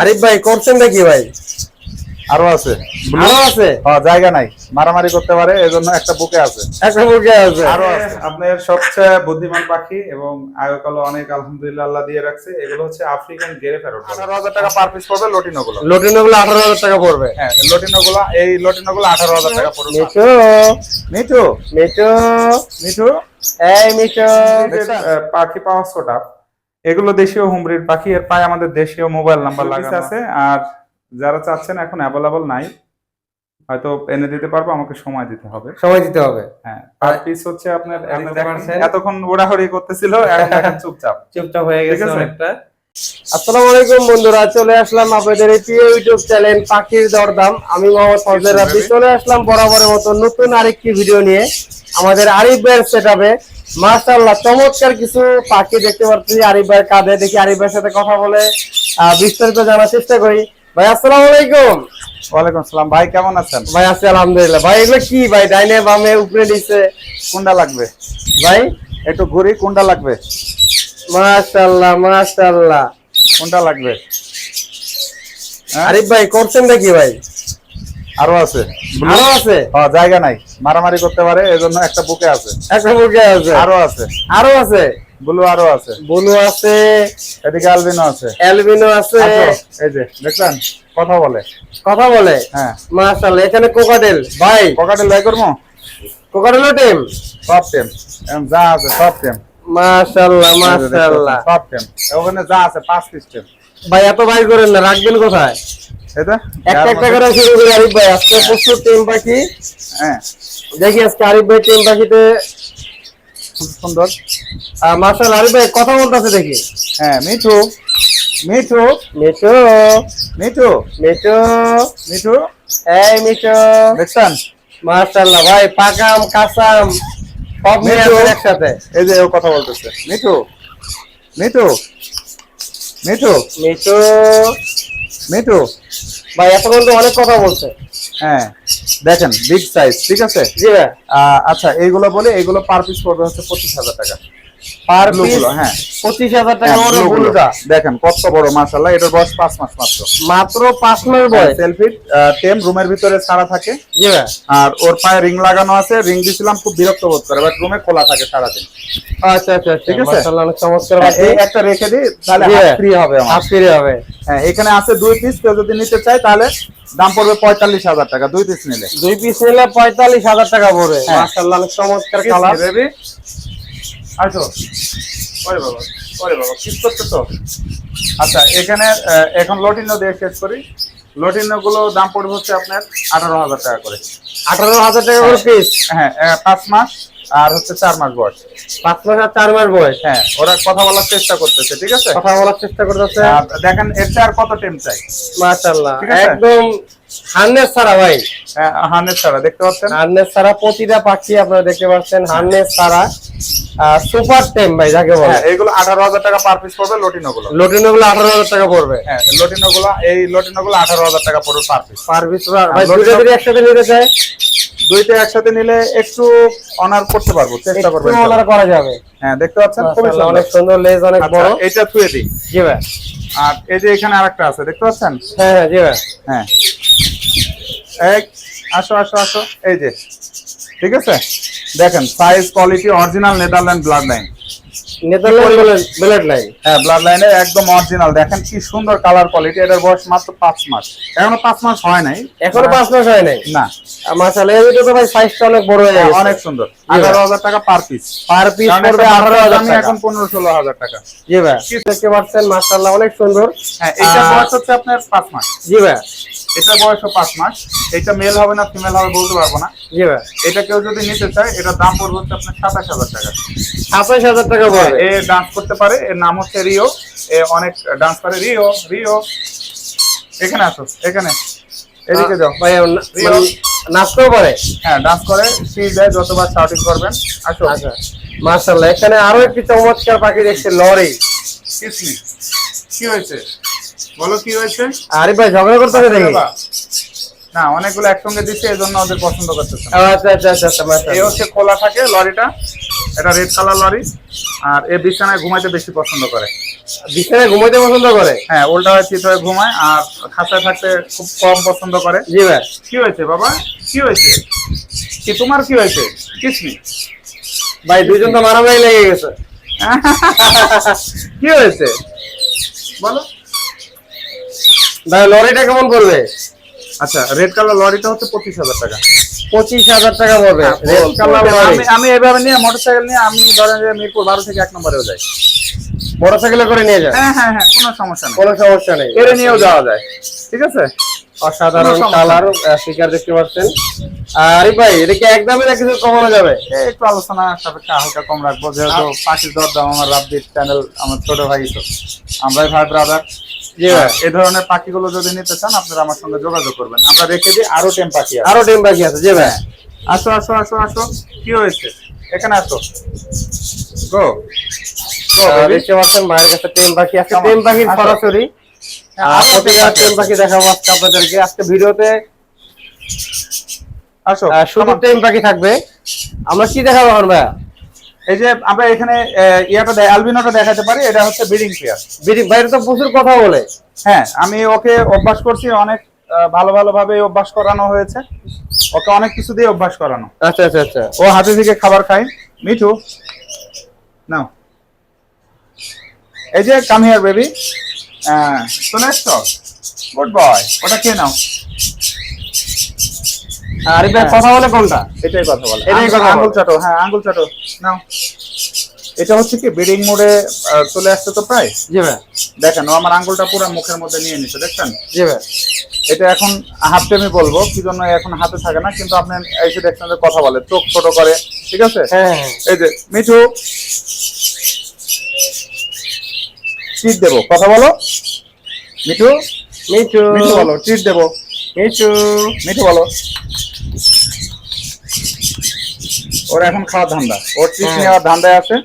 আরিফ ভাই করছেন নাকি ভাই? আরও আছে। আরও আছে? হ্যাঁ, জায়গা নাই। মারামারি করতে পারে এজন্য একটা বুকে আছে। একটা মুরগি আছে। আরও আছে। আপনার সবচেয়ে বুদ্ধিমান পাখি এবং আয়কাল অনেক আলহামদুলিল্লাহ আল্লাহ দিয়ে রাখছে এগুলো হচ্ছে আফ্রিকান গেরে ফেরত। আঠারো হাজার টাকা পার পিস পড়বে লটিনো গুলো লটিনো গুলো আঠারো হাজার টাকা পড়বে। হ্যাঁ লটিনো গুলো এই লটিনো গুলো আঠারো হাজার টাকা পড়বে। মিঠু। মিঠু? মিঠু। মিঠু? এই মিঠু। পাখি পাওয়া ছোটা। এগুলো দেশীয় হুমরির পাখি এর পায়ে আমাদের দেশীয় মোবাইল নাম্বার লাগানো আছে। আর যারা চাচ্ছেন এখন অ্যাভেলেবল নাই হয়তো এনে দিতে পারব আমাকে সময় দিতে হবে। সময় দিতে হবে। হ্যাঁ পার পিস হচ্ছে আপনার? এতক্ষণ ওড়াহড়ি করতেছিল এখন চুপচাপ। চুপচাপ হয়ে গেছে? অনেকটা। আসসালামু আলাইকুম বন্ধুরা চলে আসলাম আপনাদের এই প্রিয় ইউটিউব চ্যানেল পাখির দরদাম। আমি মোহাম্মদ ফজলে রাব্বি। চলে আসলাম বরাবরের মতো নতুন আরেকটি ভিডিও নিয়ে। আমাদের আরিফ ভাইয়ের সেটআপে মাশাআল্লাহ চমৎকার কিছু পাখি দেখতে পাচ্ছি। আরিফ ভাইয়ের কাঁধে দেখি আরিফ ভাইয়ের সাথে কথা বলে বিস্তারিত জানার চেষ্টা করি। ভাই আসসালামু আলাইকুম। ওয়ালাইকুম আসসালাম। ভাই কেমন আছেন? ভাই আছি আলহামদুলিল্লাহ। ভাই এগুলো কি ভাই? ডাইনে বামে উপরে নিচে? কোনটা লাগবে। ভাই? একটু ঘুরি কোনটা লাগবে। মাশাআল্লাহ মাশাআল্লাহ। কোনটা লাগবে? হ্যাঁ? আরিফ ভাই করছেন নাকি ভাই? আরও আছে। আরও আছে? হ্যাঁ, জায়গা নাই। মারামারি করতে পারে এজন্য একটা বুকে আছে। একটা মুরগি আছে? আরও আছে। আরও আছে? ব্লু আরও আছে। বুলু আছে। এদিকে আলবিনো আছে। অ্যালবিনো আছে। এই যে দেখছেন? কথা বলে। কথা বলে? হ্যাঁ। মাশাআল্লাহ এখানে কোকাটেল ভাই পকেটে লাই করব? কোকাটেলও টিম সব টেম যা আছে সব টেম মাশাআল্লাহ মাশাআল্লাহ। সব টেম ওখানে যা আছে পাঁচ পিস ভাই এত ভাই করেন না রাখবেন কোথায়? এটা? একটা একটা করে শুরু করি আরিফ ভাই। আজকে প্রচুর টিম পাখি। হ্যাঁ। দেখি আজকে আরিফ ভাই টিম পাখিতে সুন্দর। আহ, মাশাআল্লাহ আরিফ ভাই কথা বলতেছে দেখি। হ্যাঁ মিঠু। মিঠু। মিঠু। মিঠু। মিঠু। মিঠু। এই মিঠু। দেখছেন? মাশাআল্লাহ ভাই পাকাম কাসাম সব মিলে। একসাথে। এই যে ও কথা বলতেছে। মিঠু মিঠু মিঠু মিঠু। মিঠু। ভাই এতক্ষণ তো অনেক কথা বলছে। হ্যাঁ দেখেন বিগ সাইজ ঠিক আছে? জি আচ্ছা এইগুলো বলে এইগুলো পার পিস পড়বে হচ্ছে পঁচিশ হাজার টাকা। পার পিসগুলো, হ্যাঁ। পঁচিশ হাজার টাকা। হ্যাঁ, করে blue গুলো। বুলুটা দেখেন কত বড় মাশাল্লাহ এটার বয়স পাঁচ মাস মাত্র। মাত্র পাঁচ মাস বয়স। সেলফি টেম রুমের ভিতরে ছাড়া থাকে। জি আর ওর পায়ে রিং লাগানো আছে রিং দিছিলাম খুব বিরক্ত বোধ করে বাট রুমে খোলা থাকে সারাদিন। আচ্ছা আচ্ছা ঠিক ঠিক আছে? মাশাআল্লাহ অনেক চমৎকার হ্যাঁ, এই একটা রেখে দিই তাহলে জি। ফ্রি হবে আমার। হাফ ফিরে হবে। হ্যাঁ এখানে আছে দুই পিস কেউ যদি নিতে চায় তাহলে দাম পড়বে পঁয়তাল্লিশ হাজার টাকা দুই পিস নিলে। দুই পিস নিলে পঁয়তাল্লিশ হাজার টাকা পড়বে। হ্যাঁ। মাশাআল্লাহ অনেক চমৎকার কালার আসো ওরে বাবা ওরে বাবা কিস করতে তো? আচ্ছা এখানে এখন লটিনো দিয়ে শেষ করি। লটিনো গুলো দাম পড়বে হচ্ছে আপনার আঠারো হাজার টাকা করে। আঠারো হাজার টাকা করে পিস হ্যাঁ আহ, পাঁচ মাস আর হচ্ছে চার মাস বয়স। পাঁচ মাস আর চার মাস বয়স? হ্যাঁ ওরা কথা বলার চেষ্টা করতেছে ঠিক আছে? কথা বলার চেষ্টা করতেছে? দেখেন এর চেয়ে আর কত টেম চাই? মাশাআল্লাহ একদম হার্নেস ছাড়া ভাই। হানের ছাড়া দেখতে পাচ্ছেন? হার্নেস ছাড়া প্রতিটা পাখি আপনারা দেখতে পাচ্ছেন হার্নেস ছাড়া। সুপার টেম ভাই যাকে বলে। হ্যাঁ আঠারো হাজার টাকা পার পিস পড়বে লটিনো গুলো লটিনো গুলো আঠারো হাজার টাকা পড়বে। হ্যাঁ লটিনো গুলো এই লটিনো গুলো আঠারো হাজার টাকা পড়বে পার পিস পার পিস ভাই হ্যাঁ, দুটো যদি একসাথে নিতে চায়? দুইটা একসাথে নিলে একটু অনার করতে পারব চেষ্টা করব অনার করা যাবে। হ্যাঁ দেখতে পাচ্ছেন খুবই সুন্দর। অনেক সুন্দর লেজ অনেক আচ্ছা, বড়। এটা থুয়ে দিই। জি ভাই। আর এই যে এখানে আরেকটা আছে দেখতে পাচ্ছেন? হ্যাঁ হ্যাঁ জি ভাই। হ্যাঁ। এক আসো আসো আসো এই যে ঠিক আছে? দেখেন size quality original Netherland blood line Netherland blade line হ্যাঁ ব্লাড একদম অরিজিনাল দেখেন কি সুন্দর কালার কোয়ালিটি এটার বয়স মাত্র পাঁচ মাস। এখনও পাঁচ মাস হয় নাই। এখনও পাঁচ মাস হয় নাই? না। মাশাআল্লাহ তো ভাই সাইজটা অনেক বড় হয়ে হ্যাঁ, গেছে। অনেক সুন্দর। আঠারো হাজার টাকা পার পিস পার পিস পড়বে আঠারো হাজার আমি টাকা। এখন পনেরো ষোলো হাজার টাকা। জি ভাই। দেখতে পাচ্ছেন মাশাআল্লাহ অনেক সুন্দর। হ্যাঁ আহ, বয়স হচ্ছে আপনার পাঁচ মাস। জি ভাই। এটার বয়সও পাঁচ মাস। এটা মেল হবে না ফিমেল হবে বলতে পারব না। জি ভাই। এটা কেউ যদি নিতে চায় এটার দাম পড়বে হচ্ছে আপনার সাতাশ হাজার টাকা। সাতাশ হাজার টাকা পড়বে? এ ডান্স করতে পারে এর নাম হচ্ছে রিও এ অনেক ডান্স করে। রিও রিও এখানে আসো এখানে। এদিকে যাও। ভাই। মানে নাচতেও পারে? হ্যাঁ ডান্স করে সিজ দেয় যতবার শাউটিং করবেন। আসো। আচ্ছা। মাশাআল্লাহ এখানে আরও একটি চমৎকার পাখি দেখছি লরি। কি হয়েছে? বলো কি হয়েছে? আরে ভাই ঝগড়া করতেছে দেখি। না অনেকগুলো একসঙ্গে দিচ্ছে এই জন্য ওদের পছন্দ করতেছে আচ্ছা আচ্ছা আচ্ছা আচ্ছা এই মাশাআল্লাহ হচ্ছে খোলা থাকে লরিটা এটা রেড কালার লরি আর এ বিছানায় ঘুমাইতে বেশি পছন্দ করে। বিছানায় ঘুমাইতে পছন্দ করে? হ্যাঁ উল্টা হয়ে চিত হয়ে ঘুমায় আর খাঁচায় থাকতে খুব কম পছন্দ করে। জি ভাই। কি হয়েছে বাবা? কি হয়েছে? কি তোমার কি হয়েছে? কিসমি ভাই দুইজন তো মারামারি লেগে গেছে। কি হয়েছে? বলো। ভাই লরিটা কেমন পড়বে? আচ্ছা রেড কালার লরিটা হচ্ছে পঁচিশ হাজার টাকা। পঁচিশ হাজার টাকা পড়বে। Red colour lory. আমি এভাবে নিয়ে মোটরসাইকেল নিয়ে আমি ধরেন যে মিরপুর বারো থেকে এক নম্বরেও যাই। মোটরসাইকেলে করে নিয়ে যায় হ্যাঁ হ্যাঁ হ্যাঁ কোনো সমস্যা নেই। কোনো সমস্যা নেই। এরে নিয়েও যাওয়া যায় ঠিক আছে? অসাধারণ কালার স্পিকার দেখতে পাচ্ছেন। আর ভাই এটা কি একদমই না কিছু কমানো যাবে? একটু আলোচনা সাপেক্ষে হালকা কম রাখব যেহেতু পাখির দরদাম আমার রাব্বির চ্যানেল আমার ছোট ভাই তো। আমরাই ভাই ব্রাদার এই ধরনের পাখিগুলো যদি নিতে চান আপনারা আমার সঙ্গে যোগাযোগ করবেন। আমরা রেখে দিই আরও টেম পাখি আছে। আরও টিম বাকি আছে জি ভাই। আসো আসো আসো আসো। কি হয়েছে? এখানে আসো। গো দেখতে পাচ্ছেন মায়ের কাছে টেম পাখি আছে? টেম পাখির সরাসরি। হ্যাঁ, প্রতিটা টেম পাখি। দেখাবো আজকে আপনাদেরকে। আজকে ভিডিওতে আসো। শুধু টেম পাখি থাকবে। আমরা কি দেখাবো এখন ভাইয়া? এই যে আমরা এখানে ইয়াটা অ্যালবিনোটা দেখাতে পারি এটা হচ্ছে ব্রিডিং পেয়ার বিডি- বাইরে তো প্রচুর কথা বলে। হ্যাঁ আমি ওকে অভ্যাস করছি অনেক ভালো ভালো ভাবে অভ্যাস করানো হয়েছে। ওকে অনেক কিছু দিয়ে অভ্যাস করানো। আচ্ছা আচ্ছা আচ্ছা। ও হাতে থেকে খাবার খায়। মিঠু নাও। এই যে কাম হিয়ার বেবি হ্যাঁ চলে এসছো গুড বয় ওটা খেয়ে নাও। আর ভাই হ্যাঁ। কথা বলে কোনটা? এটাই কথা বলে। এটাই কথা আঙ্গুল চাটো হ্যাঁ আঙ্গুল চাটো নাও। এটা হচ্ছে কি ব্রিডিং মোডে চলে আসছে তো প্রায়? জি ভাই। দেখেন ও আমার আঙ্গুলটা পুরো মুখের মধ্যে নিয়ে নিচ্ছে দেখছেন? জি ভাই। এটা এখন হাফ টাইমে বলব কি জন্য এখন হাতে থাকে না কিন্তু আপনি এসে দেখছেন যে কথা বলে চোখ ছোট করে ঠিক আছে? হ্যাঁ হ্যাঁ। এই যে মিঠু ট্রিট দেবো। কথা বলো? মিঠু? মিঠু। মিঠু বলো ট্রিট দেবো। মিঠু। মিঠু বলো। ওর এখন খাওয়ার ধান্দা। ওর ট্রিট হ্যাঁ। নেওয়ার ধান্দায় আছে।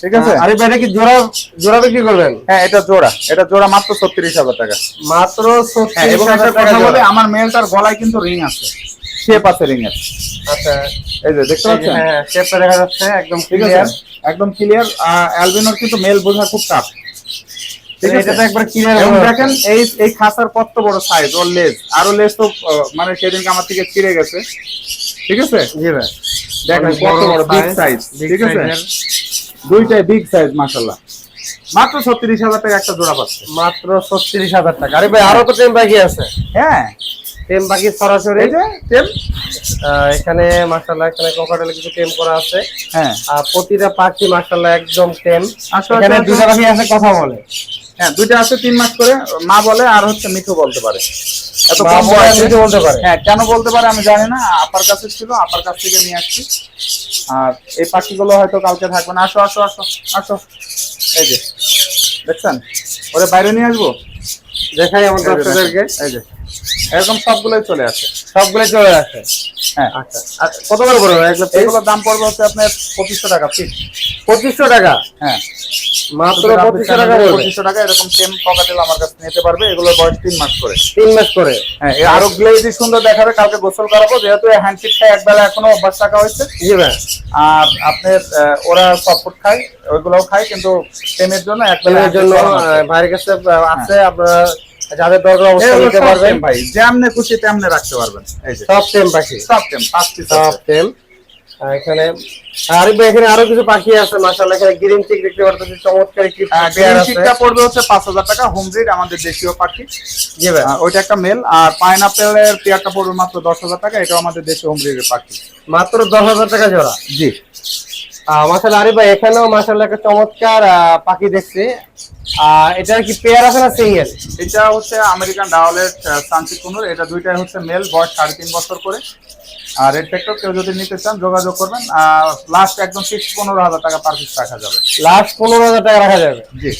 ঠিক আছে? আরে ভাই এটা কি জোড়া জোড়া বিক্রি করবেন? হ্যাঁ এটা জোড়া। এটা জোড়া মাত্র ছত্রিশ হাজার টাকা। মাত্র হ্যাঁ সত্যি এবং কথা বলে আমার মেলটার গলায় কিন্তু রিং আছে। শেপ আছে রিং এর আচ্ছা। এই যে দেখতে পাচ্ছেন? হ্যাঁ শেপটা দেখা যাচ্ছে একদম ক্লিয়ার একদম ক্লিয়ার অ্যালবিনোর কিন্তু মেল বোঝা খুব টাফ দেখেন এই এই খাসার কত বড় সাইজ ওর লেজ। আরও লেজ তো মানে সেদিনকে আমার থেকে ছিঁড়ে গেছে। ঠিক আছে? জি ভাই। দেখেন কত বড় বিগ সাইজ ঠিক আছে? দুইটাই বিগ সাইজ মাত্র ছত্রিশ হাজার টাকা একটা জোড়া পাচ্ছে। মাত্র ছত্রিশ হাজার টাকা। আরে ভাই আরও তো টেম বাকি আছে। হ্যাঁ। টেম বাকি সরাসরি। এই যে এখানে মাশাআল্লাহ এখানে কোকাটেলে কিছু টেম করা আছে। হ্যাঁ। আর প্রতিটা পাখি মাশাআল্লাহ একদম টেম। আসো, এখানে দুটা পাখি আছে কথা বলে। হ্যাঁ দুইটা আছে তিন মাস করে। মা বলে আর হচ্ছে মিঠু বলতে পারে। এত কম বয়সে বলতে পারে। হ্যাঁ কেন বলতে পারে আমি জানি না। আপার কাছে ছিল আপার কাছ থেকে নিয়ে আসছি। আর এই পাখিগুলো হয়তো কালকে থাকবে না। আসো আসো আসো আসো। এই যে দেখছেন? ওরে বাইরে নিয়ে আসব? দেখাই আমার দর্শকদেরকে। এই যে। এরকম সবগুলোই চলে আসে। সবগুলো চলে আসে। হ্যাঁ। আচ্ছা। কত করে পড়বে এগুলোর দাম পড়বে হচ্ছে আপনার পঁচিশশো টাকা ফিট পঁচিশশো টাকা? হ্যাঁ। মাত্র পঁচিশশো টাকা পঁচিশশো টাকা এরকম সেম পকাটেল আমার কাছে নিতে পারবে। এগুলোর বয়স তিন মাস করে। তিন মাস করে। হ্যাঁ সুন্দর দেখাবে কালকে গোসল করাবো। যেহেতু হ্যান্ডশিট খায় একবেলা এখনও অভ্যাস হয়েছে। জি ভাই। আর আপনার ওরা সফট খায় ওইগুলোও খায় কিন্তু জন্য একবেলা জন্য ভাইয়ের কাছে আছে আপনারা যাদের দরকার অবশ্যই নিতে পারবেন। ভাই যেমনে খুশি তেমনে রাখতে পারবেন। এই যে সব টেম পাখি। সব টেম পাঁচ পিস সব টেম এখানে ভাই এখানে আরও কিছু পাখি আছে মাশাআল্লাহ এখানে গ্রিন চিক দেখতে পারতেছি চমৎকার একটি পেয়ার আছে। শিকটা পড়বে হচ্ছে পাঁচ হাজার টাকা হোম ব্রিড আমাদের দেশীয় পাখি। জি ভাই। ওইটা একটা মেল আর পাইনাপেলের পেয়ারটা পড়বে মাত্র দশ হাজার টাকা এটাও আমাদের দেশীয় হোম ব্রিডের পাখি। মাত্র দশ হাজার টাকা জোড়া। জি। মাশাআল্লাহ আরে ভাই এখানেও মাশাআল্লাহ একটা চমৎকার পাখি দেখছি। আর এটার কি পেয়ার আছে না সিঙ্গেল এটা হচ্ছে আমেরিকান ডাওয়ালের শান্তি কুনুর। এটা দুইটাই হচ্ছে মেল বয়স সাড়ে তিন বছর করে। আর রেড ফ্যাক্টর কেউ যদি নিতে চান যোগাযোগ করবেন। আর লাস্ট একদম ফিক্স পনেরো হাজার টাকা পার পিস রাখা যাবে। লাস্ট পনেরো হাজার টাকা রাখা যাবে? জি।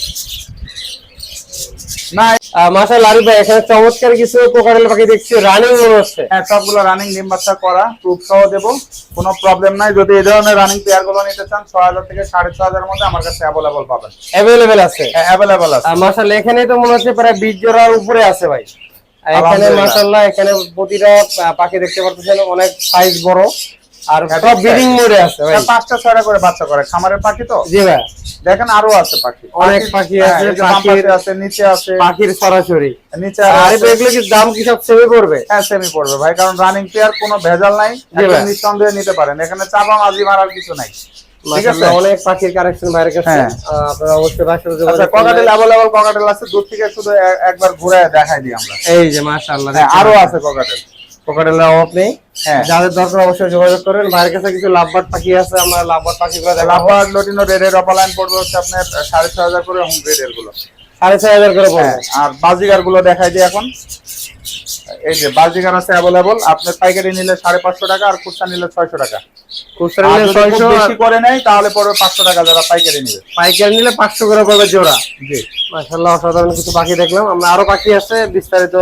মাশাআল্লাহ আরিফ ভাই এখানে চমৎকার কিছু কোকারেল পাখি দেখছি রানিং হচ্ছে হ্যাঁ সবগুলো রানিং ডিম বাচ্চা করা প্রুফ সহ দেবো কোনো প্রবলেম নাই। যদি এই ধরনের রানিং পেয়ারগুলো নিতে চান ছ হাজার থেকে সাড়ে ছ হাজারের মধ্যে আমার কাছে অ্যাভেলেবল পাবেন। অ্যাভেলেবেল আছে? অ্যাভেলেবল আছে। আর মাশাআল্লাহ এখানে তো মনে হচ্ছে প্রায় বিশ জোড়ার উপরে আছে ভাই। এখানে মাশাআল্লাহ এখানে প্রতিটা পাখি দেখতে পারতেছেন অনেক সাইজ বড়। আর হ্যাঁ, সব ব্রিডিং মোডে আছে ভাই। হ্যাঁ, পাঁচটা ছয়টা করে বাচ্চা করে। খামারের পাখি তো? জি ভাই। দেখেন আরও আছে পাখি। অনেক পাখি হ্যাঁ, আছে, পাখির- আছে নিচে আছে। পাখির সরাসরি। নিচে আর। এগুলো কি দাম কি সব সেমই পড়বে? হ্যাঁ সেমি পড়বে ভাই কারণ রানিং প্লেয়ার কোনো ভেজাল নাই। একদম নিঃসন্দেহে নিতে পারেন। এখানে চাপা মাঝি মারার কিছু নাই। ঠিক আছে? অনেক পাখির কালেকশন বাইরে। আপনারা অবশ্যই আচ্ছা ককাটেল আছে দূর থেকে শুধু একবার ঘুরে দেখাই দিই আমরা। এই যে মাশাআল্লাহ আরও আছে ককাটেল। কোকাটেলের অভাব নেই হ্যাঁ। যাদের দরকার অবশ্যই যোগাযোগ করেন ভাইয়ের কাছে কিছু লাভবার পাখি আছে আমরা লাভবার পাখিগুলো লাভবার্ড লটিনো রেডের অপালাইন পড়বে হচ্ছে আপনার সাড়ে ছয় হাজার করে হোম রেডেরগুলো সাড়ে ছয় হাজার করে পড়বে। হ্যাঁ আর বাজিগারগুলো দেখাই দিই এখন। এই যে বাজিগার আছে অ্যাভেলেবল আপনার পাইকারি নিলে সাড়ে পাঁচশো টাকা আর খুচরা নিলে ছয়শো টাকা। খুচরা নিলে ছয়শো বেশি করে নেয় তাহলে পাঁচশো টাকা যারা পাইকারি নিবে। পাইকারি নিলে পাঁচশো করে পড়বে জোড়া। জি। মাশাআল্লাহ অসাধারণ কিছু পাখি দেখলাম। আমরা আরও পাখি আছে বিস্তারিত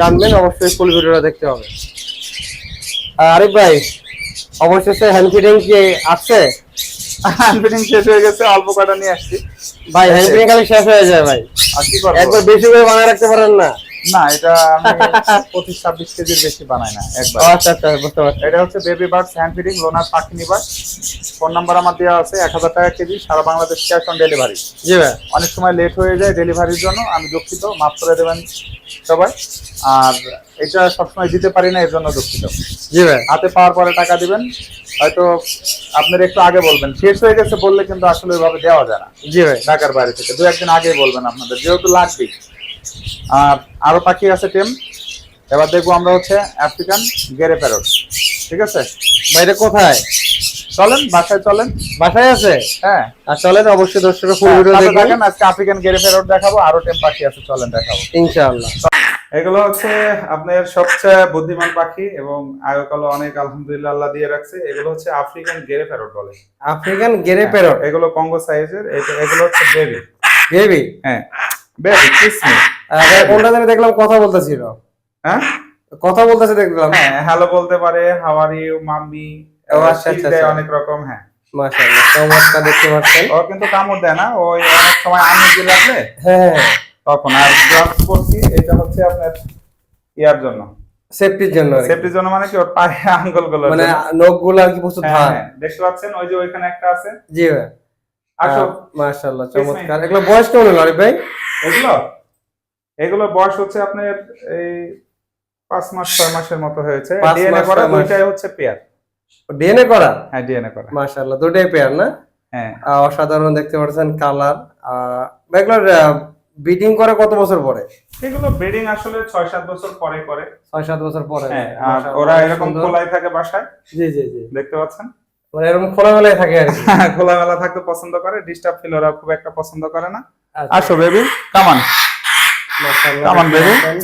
জানবেন। অবশ্যই ফুল ভিডিওটা দেখতে হবে। আর আরিফ ভাই অবশেষে হ্যান্ড ফিডিং কি আছে? শেষ হয়ে গেছে অল্প কটা নিয়ে আসছি। ভাই হ্যান্ড ফিডিং খালি শেষ হয়ে যায় ভাই। আর কি করব? একবার বেশি করে বানায় রাখতে পারেন না। না এটা আমি পঁচিশ ছাব্বিশ কেজির বেশি বানাই না একবার। আচ্ছা আচ্ছা বুঝতে পারছি। এটা হচ্ছে বেবি বার্ডস হ্যান্ড ফিডিং লোনার পাখি নিবাস ফোন নাম্বার আমার দেওয়া আছে এক হাজার টাকা কেজি সারা বাংলাদেশ ক্যাশ অন ডেলিভারি। জি ভাই। অনেক সময় লেট হয়ে যায় ডেলিভারির জন্য আমি দুঃখিত মাফ করে দেবেন সবাই। আর এটা সবসময় দিতে পারি না এর জন্য দুঃখিত। জি ভাই। হাতে পাওয়ার পরে টাকা দিবেন হয়তো আপনার একটু আগে বলবেন। শেষ হয়ে গেছে বললে কিন্তু আসলে ওইভাবে দেওয়া যায় না। জি ভাই। ঢাকার বাইরে থেকে। দু একদিন আগেই বলবেন আপনাদের যেহেতু লাগবেই। আর আরও পাখি আছে টেম। এবার দেখব আমরা হচ্ছে আফ্রিকান গেরে প্যারট ঠিক আছে? বাইরে কোথায়? চলেন বাসায় চলেন। বাসায় আছে? হ্যাঁ। আর চলেন অবশ্যই দর্শকরা ফুল ভিডিও দেখবেন আজকে আফ্রিকান গেরে প্যারট দেখাবো আরও টেম পাখি আছে চলেন দেখাবো। ইনশাআল্লাহ। এগুলো হচ্ছে আপনার সবচেয়ে বুদ্ধিমান পাখি এবং আয়কালও অনেক আলহামদুলিল্লাহ আল্লাহ দিয়ে রাখছে। এগুলো হচ্ছে আফ্রিকান গেরে প্যারট বলে। আফ্রিকান গেরে প্যারট এগুলো কঙ্গো সাইজের এগুলো হচ্ছে বেবি বেবি হ্যাঁ। বেবি কিসমি কোনটা জানি দেখলাম কথা বলতেছিল। হ্যাঁ? কথা বলতেছে দেখলাম। হ্যাঁ হ্যালো বলতে পারে হাউ আর ইউ মাম্মি। অনেক রকম হ্যাঁ। মাশাআল্লাহ চমৎকার দেখতে পাচ্ছেন। ও কিন্তু কামড় দেয় না ওই অনেক সময় আমি দিয়ে রাখলে হ্যাঁ হ্যাঁ তখন আর গ্লাভস পরছি এটা হচ্ছে আপনার ইয়ার জন্য। সেফটির জন্য সেফটির জন্য মানে কি ওর পায়ে আঙ্গুলগুলো মানে নখগুলো আর কি প্রচুর হ্যাঁ, ধার হ্যাঁ, দেখতে পাচ্ছেন ওই যে ওইখানে একটা আছে। জি ভাই। আসো। মাশাআল্লাহ চমৎকার। এগুলো বয়স কেমন হলো ভাই? এগুলো? এগুলো বয়স হচ্ছে আপনার এই পাঁচ মাস ছয় মাসের মতো হয়েছে। ডিএনএ করা দুইটাই হচ্ছে পেয়ার ডিএনএ করা? হ্যাঁ ডিএনএ করা। মাশাআল্লাহ পেয়ার না? হ্যাঁ। অসাধারণ দেখতে পাচ্ছেন কালার এগুলোর বিডিং করে কত বছর পরে? এগুলো ব্রিডিং আসলে ছয় সাত বছর পরে করে। ছয় সাত বছর পরে। হ্যাঁ আর ওরা এরকম খোলাই থাকে বাসায়। জি জি জি। দেখতে পাচ্ছেন? মানে এরকম খোলামেলায় থাকে আর কি। খোলামেলা থাকতে পছন্দ করে ডিস্টার্ব ফিল ওরা খুব একটা পছন্দ করে না। আসো বেবি কামান. দেখতে পাচ্ছেন।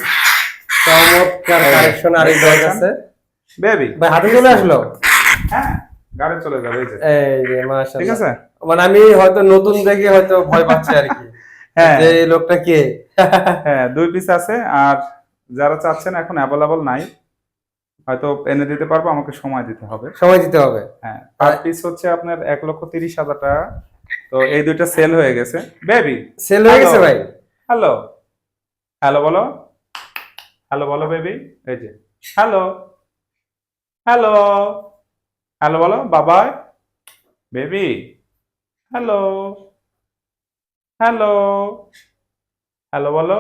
চমৎকার এই, কালেকশন আরিফ ভাইয়ের কাছে বেবি ভাই হাতে চলে আসলো? হ্যাঁ গাড়ি চলে যাবে এই যে। এই যে মাশাআল্লাহ। ঠিক আছে? মানে আমি হয়তো নতুন দেখে হয়তো ভয় পাচ্ছি আর কি। হ্যাঁ। যে এই লোকটা কে? হ্যাঁ দুই পিস আছে আর যারা চাচ্ছেন এখন অ্যাভেলেবল নাই হয়তো এনে দিতে পারব আমাকে সময় দিতে হবে। সময় দিতে হবে। হ্যাঁ পার পিস হচ্ছে আপনার এক লক্ষ তিরিশ হাজার টাকা। তো এই দুইটা সেল হয়ে গেছে। বেবি সেল হয়ে গেছে ভাই। হ্যালো হ্যালো বলো হ্যালো বলো বেবি এই যে হ্যালো হ্যালো হ্যালো বলো বাবাই বেবি হ্যালো হ্যালো হ্যালো বলো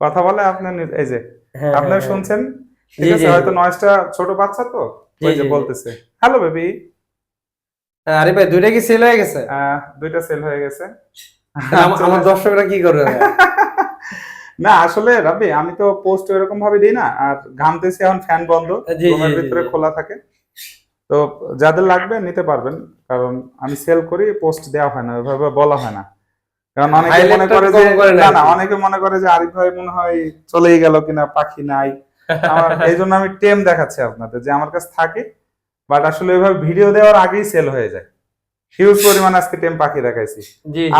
কথা বলে আপনার এই যে হ্যাঁ, আপনার হ্যাঁ, শুনছেন? ঠিক আছে হয়তো। নয়েজটা ছোট বাচ্চা তো? ওই যে বলতেছে হ্যালো বেবি হ্যাঁ, আরে ভাই দুইটা কি সেল হয়ে গেছে? দুইটা সেল হয়ে গেছে। আমার আমার দর্শকরা কি করবে না আসলে রাবি আমি তো পোস্ট এরকম ভাবে দিই না আর ঘামতেছি এখন ফ্যান বন্ধ রুমের ভিতরে খোলা থাকে। তো যাদের লাগবে নিতে পারবেন কারণ আমি সেল করি পোস্ট দেওয়া হয় না ওইভাবে বলা হয় না। কারণ অনেকে মনে করে যে না না অনেকে মনে করে যে আরিফ ভাই মনে হয় চলেই গেল কিনা পাখি নাই। এই জন্য আমি টেম দেখাচ্ছি আপনাদের যে আমার কাছে থাকে বাট আসলে ওইভাবে ভিডিও দেওয়ার আগেই সেল হয়ে যায়। হিউজ পরিমাণ আজকে টেম পাখি দেখাইছি।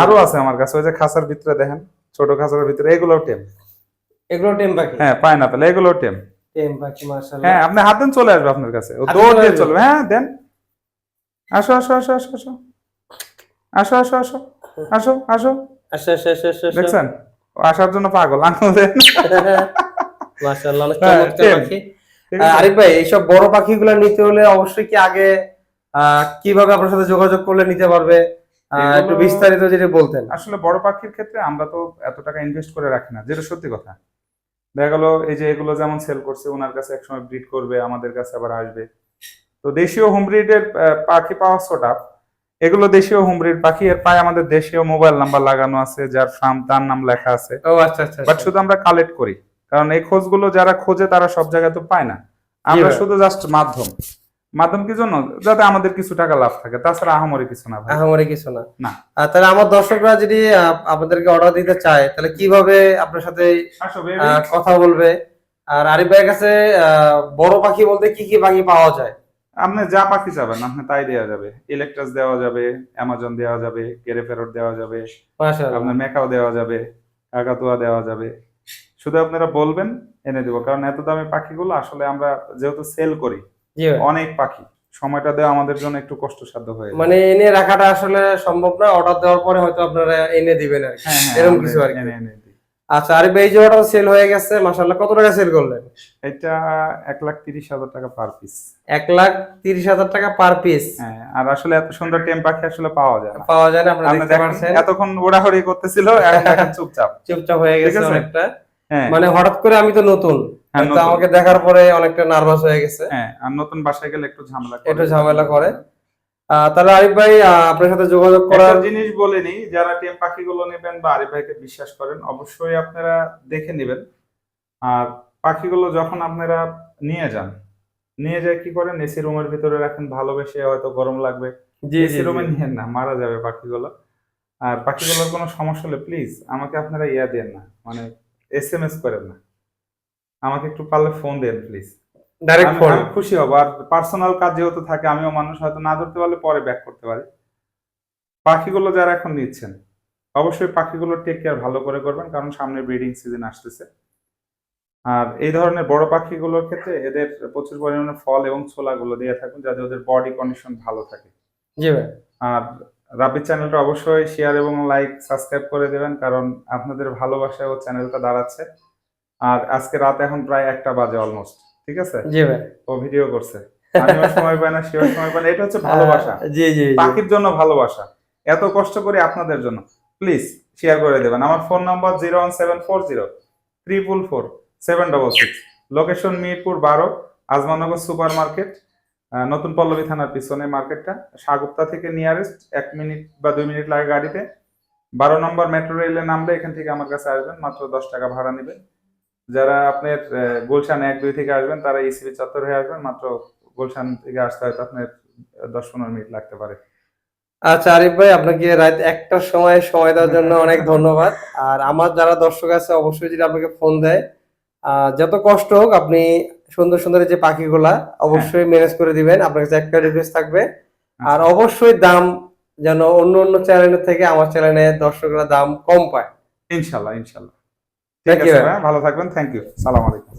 আরও আছে আমার কাছে ওই যে খাঁচার ভিতরে দেখেন ছোট খাঁচার ভিতরে এগুলোও টেম। এগুলো টেম পাখি? হ্যাঁ পাইনাপেল এগুলো টেম। টেম পাখি মাশাআল্লাহ। হ্যাঁ আপনি হাত দেন চলে আসবে আপনার কাছে। ও দৌড় দিয়ে চলবে। হ্যাঁ দেন। আসো আসো আসো আসো আসো। আসো আসো আসো। আসো আসো। আচ্ছা আচ্ছা আচ্ছা আচ্ছা দেখছেন? আসার জন্য পাগল আঙুল দেন। মাশাআল্লাহ অনেক হ্যাঁ, চমৎকার পাখি? আরিফ ভাই এইসব বড় পাখিগুলো নিতে হলে অবশ্যই কি আগে কীভাবে আপনার সাথে যোগাযোগ করলে নিতে পারবে? একটু বিস্তারিত যদি বলতেন। আসলে বড় পাখির ক্ষেত্রে আমরা তো এত টাকা ইনভেস্ট করে রাখি না যেটা সত্যি কথা। দেখা গেল এই যে এগুলো যেমন সেল করছে ওনার কাছে একসময় ব্রিড করবে আমাদের কাছে আবার আসবে। তো দেশীয় হোম ব্রিডের পাখি পাওয়া সোটা এগুলো দেশীয় হোম ব্রিড পাখি এর পায়ে আমাদের দেশীয় মোবাইল নাম্বার লাগানো আছে যার ফার্ম তার নাম লেখা আছে। ও আচ্ছা আচ্ছা বাট শুধু আমরা কালেক্ট করি। কারণ এই খোঁজগুলো যারা খোঁজে তারা সব জায়গায় তো পায় না। আমরা শুধু জাস্ট মাধ্যম। মাধ্যম কি জন্য? যাতে আমাদের কিছু টাকা লাভ থাকে। তাছাড়া আহামরি কিছু না আহামরি কিছু না। না। তাহলে আমার দর্শকরা যদি আপনাদেরকে অর্ডার দিতে চায় তাহলে কীভাবে আপনার সাথে কথা বলবে? আর আরিফ ভাইয়ের কাছে বড় পাখি বলতে কি কি পাখি পাওয়া যায়? আপনি যা পাখি চাবেন আপনি তাই দেওয়া যাবে। ইলেকট্রাস দেওয়া যাবে অ্যামাজন দেওয়া যাবে কেরে ফেরত দেওয়া যাবে আপনার মেকাও দেওয়া যাবে কাকাতুয়া দেওয়া যাবে। শুধু আপনারা বলবেন এনে দেবো। কারণ এত দামি পাখিগুলো আসলে আমরা যেহেতু সেল করি অনেক পাখি সময়টা দেওয়া আমাদের জন্য একটু কষ্টসাধ্য হয়ে মানে এনে রাখাটা আসলে সম্ভব না অর্ডার দেওয়ার পরে হয়তো আপনারা এনে দিবেন আর কি। হ্যাঁ হ্যাঁ এরকম কিছু আর কি। আচ্ছা ভাই এই জোড়াটা সেল হয়ে গেছে মাশাআল্লাহ। কত টাকা সেল করলেন? এটা এক লাখ তিরিশ হাজার টাকা পার পিস এক লাখ তিরিশ হাজার টাকা পার পিস হ্যাঁ আর আসলে এত সুন্দর টেম পাখি আসলে পাওয়া যায় না। পাওয়া যায় না আপনারা আপনি দেখতে পাচ্ছেন। এতক্ষণ ওড়াহড়ি করতেছিল এখন চুপচাপ। চুপচাপ হয়ে গেছে অনেকটা। মানে হঠাৎ করে আমি তো নতুন। হ্যাঁ। আমাকে দেখার পরে অনেকটা নার্ভাস হয়ে গেছে। হ্যাঁ আর নতুন বাসায় গেলে একটু ঝামেলা একটু ঝামেলা করে। তাহলে আরিফ ভাই আপনার সাথে যোগাযোগ করার জিনিস বলে নিই যারা টেম পাখিগুলো নেবেন বা আরিফ ভাইকে বিশ্বাস করেন অবশ্যই আপনারা দেখে নেবেন। আর পাখিগুলো যখন আপনারা নিয়ে যান নিয়ে যায় কি করেন? এসি রুমের ভিতরে রাখেন ভালোবেসে হয়তো গরম লাগবে। জি এসি রুমে নিয়েন না মারা যাবে পাখিগুলো। আর পাখিগুলোর কোনো সমস্যা হলে প্লিজ আমাকে আপনারা ইয়া দেন না। মানে এস এম এস করেন না। আমাকে একটু পারলে ফোন দেন প্লিজ ডাইরেক্ট ফোন খুশি হব। আর পার্সোনাল কাজ যেহেতু থাকে আমিও মানুষ হয়তো না ধরতে পারলে পরে ব্যাক করতে পারি। পাখিগুলো যারা এখন নিচ্ছেন অবশ্যই পাখিগুলো টেক কেয়ার ভালো করে করবেন কারণ সামনে ব্রিডিং সিজন আসতেছে। আর এই ধরনের বড় পাখিগুলোর ক্ষেত্রে এদের প্রচুর পরিমাণে ফল এবং ছোলাগুলো দিয়ে থাকুন যাতে ওদের বডি কন্ডিশন ভালো থাকে। জি ভাই। আর রাবির চ্যানেলটা অবশ্যই শেয়ার এবং লাইক সাবস্ক্রাইব করে দেবেন কারণ আপনাদের ভালোবাসায় ও চ্যানেলটা দাঁড়াচ্ছে। আর আজকে রাত এখন প্রায় একটা বাজে অলমোস্ট ঠিক আছে? জি ভাই। ও ভিডিও করছে। আমিও সময় পাই না সেও সময় পায় না এটা হচ্ছে ভালোবাসা। জি জি জি। পাখির জন্য ভালোবাসা। এত কষ্ট করি আপনাদের জন্য। প্লিজ শেয়ার করে দেবেন। আমার phone number zero one seven four zero triple four seven double six location Mirpur বারো আজমানগর সুপার মার্কেট নতুন পল্লবী থানার পিছনে মার্কেটটা। সাগুপ্তা থেকে নিয়ারেস্ট, এক মিনিট বা দুই মিনিট লাগে গাড়িতে। বারো নম্বর মেট্রো রেলে নামলে এখান থেকে আমার কাছে আসবেন, মাত্র দশ টাকা ভাড়া নেবেন যারা আপনার গুলশান এক, দুই থেকে আসবেন, তারা ইসিবি চত্বর হয়ে আসবেন, মাত্র গুলশান থেকে আসতে হয়তো আপনার দশ পনেরো মিনিট লাগতে পারে। আচ্ছা আরিফ ভাই, আপনাকে রাত একটার সময় সময় দেওয়ার জন্য অনেক ধন্যবাদ। আর আমার যারা দর্শক আছে, অবশ্যই যদি আপনাকে ফোন দেয় যত কষ্ট হোক, আপনি সুন্দর সুন্দর যে পাখিগুলা অবশ্যই ম্যানেজ করে দিবেন। আপনার কাছে একটা রিকোয়েস্ট থাকবে। আর অবশ্যই দাম যেন অন্য অন্য চ্যানেলের থেকে আমার চ্যানেলে দর্শকরা দাম কম পায়। ইনশাল্লাহ ইনশাল্লাহ। ঠিক ইউ ভালো থাকবেন। থ্যাংক ইউ সালাম আলাইকুম।